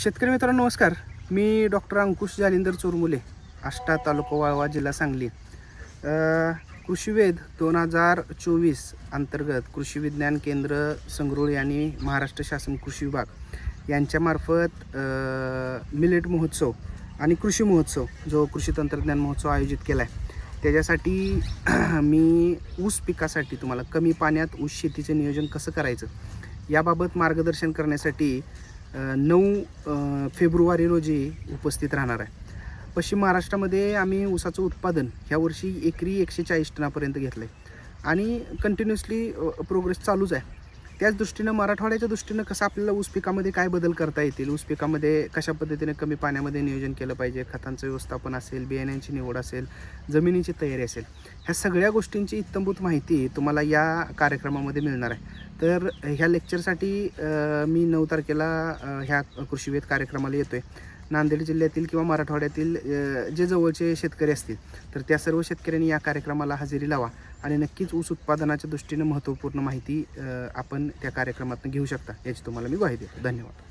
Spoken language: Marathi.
शेतकरी मित्रांनो नमस्कार. मी डॉक्टर अंकुश जालिंदर चोरमुले आष्टा तालुका वाळवा जिल्हा सांगली. कृषीवेद दोन हजार चोवीस अंतर्गत कृषी विज्ञान केंद्र संगरुळी आणि महाराष्ट्र शासन कृषी विभाग यांच्यामार्फत मिलेट महोत्सव आणि कृषी महोत्सव जो कृषी तंत्रज्ञान महोत्सव आयोजित केला आहे त्याच्यासाठी मी ऊस पिकासाठी तुम्हाला कमी पाण्यात ऊस शेतीचं नियोजन कसं करायचं याबाबत मार्गदर्शन करण्यासाठी नऊ फेब्रुवारी रोजी उपस्थित राहणार आहे. पश्चिम महाराष्ट्रामध्ये आम्ही ऊसाचं उत्पादन ह्या वर्षी एकरी एकशे चाळीस टनापर्यंत घेतलं आहे आणि कंटिन्युअसली प्रोग्रेस चालूच आहे. त्याच दृष्टीनं मराठवाड्याच्या दृष्टीनं कसं आपल्याला ऊस पिकामध्ये काय बदल करता येतील? ऊस पिकामध्ये कशा पद्धतीने कमी पाण्यामध्ये नियोजन केलं पाहिजे? खतांचं व्यवस्थापन असेल बियाण्यांची निवड असेल जमिनीची तयारी असेल ह्या सगळ्या गोष्टींची इत्तंभूत माहिती तुम्हाला या कार्यक्रमामध्ये मिळणार आहे. तर ह्या लेक्चरसाठी मी नऊ तारखेला ह्या कृषीवेद कार्यक्रमाला येतो आहे नांदेड जिल्ह्यातील किंवा मराठवाड्यातील जे जवळचे शेतकरी असतील तर त्या सर्व शेतकऱ्यांनी या कार्यक्रमाला हजेरी लावा आणि नक्कीच ऊस उत्पादनाच्या दृष्टीनं महत्त्वपूर्ण माहिती आपण त्या कार्यक्रमातून घेऊ शकता याची तुम्हाला मी ग्वाही देतो. धन्यवाद.